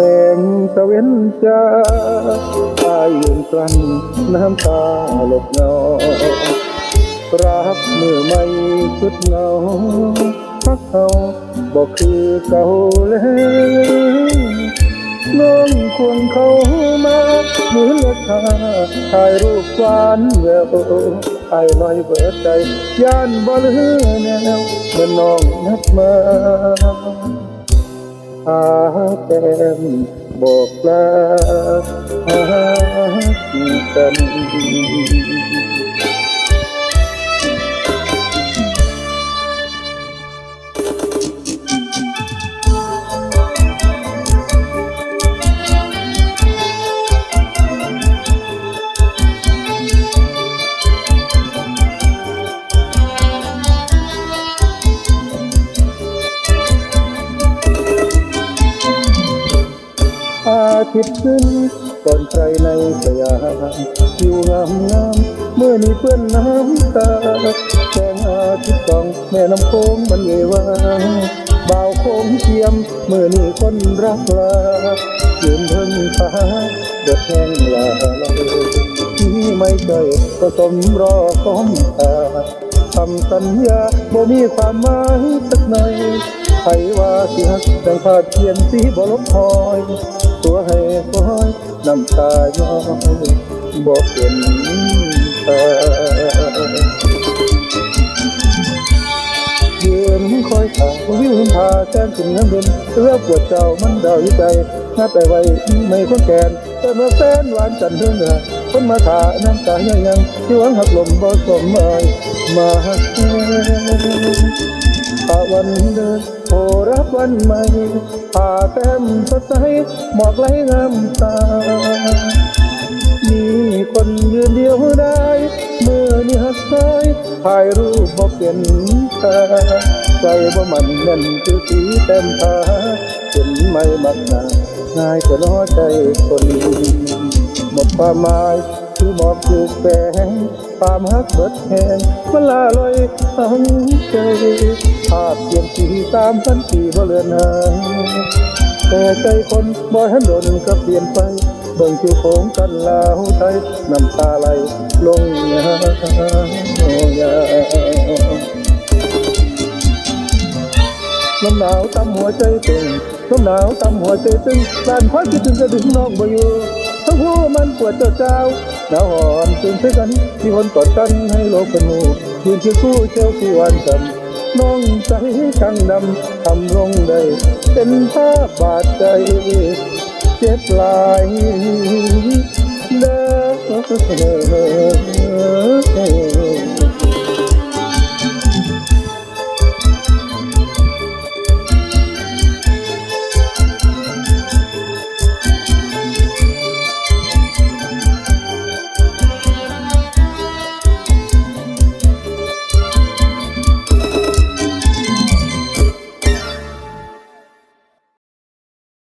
แสงตะเวนจ้าตายยืนกลั้นน้ำตาหลบเงารับมือไม่ชุดเงาพักเขาบอกคือเก่าแล้วน้องควงเขามาเหมือนเลือดาถ่ายรูปหวานแววไอ้ลอยเบิดใจย่านบ่ลือแนวเมื่อน้องนัดมา หาแก้มบอกลาหากัน อาทิตย์ขึ้นก่อนใครในสยามอยู่งามงามเมื่อนี้เพื่อนน้ำตาแสงอาทิตย์ส่องแม่น้ำโค้งมันเยวางบ่าวโค้งเทียมเมื่อนี้คนรักลายืนเทิงฟ้าเดือดแห้งลาลาที่ไม่เคยก็สมรอก้มตา คำสัญญาบ่มีความหมายสักหน่อยใครว่าสิฮักดังผาเทียนสีบ่ลบหอย ตัวให้คอยน้ำตาย้อยบ่เป็นตายืนคอยข่าววิวหินพาแสงขึ้นน้ำเดินเอื้อปวดเจ้ามันดาวอยู่ใจน่าแต่ไว้ไม่คนแกน แต่เมื่อแฟนหวานจันเรื่องเดือคนมาถาน้ำตายังยังที่หวังหักลมบ่สมเอ่ยมาหักตะวันเดินโผรับวันใหม่ผ่าแต้มสดใสหมอกไหลงามตา มีคนยืนเดียวได้เมื่อนี้หักซ้ายถ่ายรูปบอกเป็นตาใจบ่ามันแน่นคือสีเต็มตาจนไม่มักนา ง่ายก็น้อใจคน หมดความหมายคือบอกถูกแฝงความฮักเบิดแหงมันลาลอยทั้งใจภาพเปลี่ยนสีตามพันปีบ่เลือนหางแต่ใจคนบ่หันดนก็เปลี่ยนไปเบิ่งคิวโค้งกันลาวไทยน้ำตาไหลลงยายาลมหนาวตามหัวใจเตึง ลมหนาวตามหัวใจตึงลานความคิดถึงจะดึงน้องบ่อยู่ทั้งหัวมันปวดเจ้าเจ้าหนาวหอนตื่นใส่กันที่คนกอดกันให้โลกเป็นหมู่ยืนเคียงคู่เจ้าคู่วันกันน้องใจกังดำทำลงได้เป็นภาพบาดใจเจ็บลายเด้อ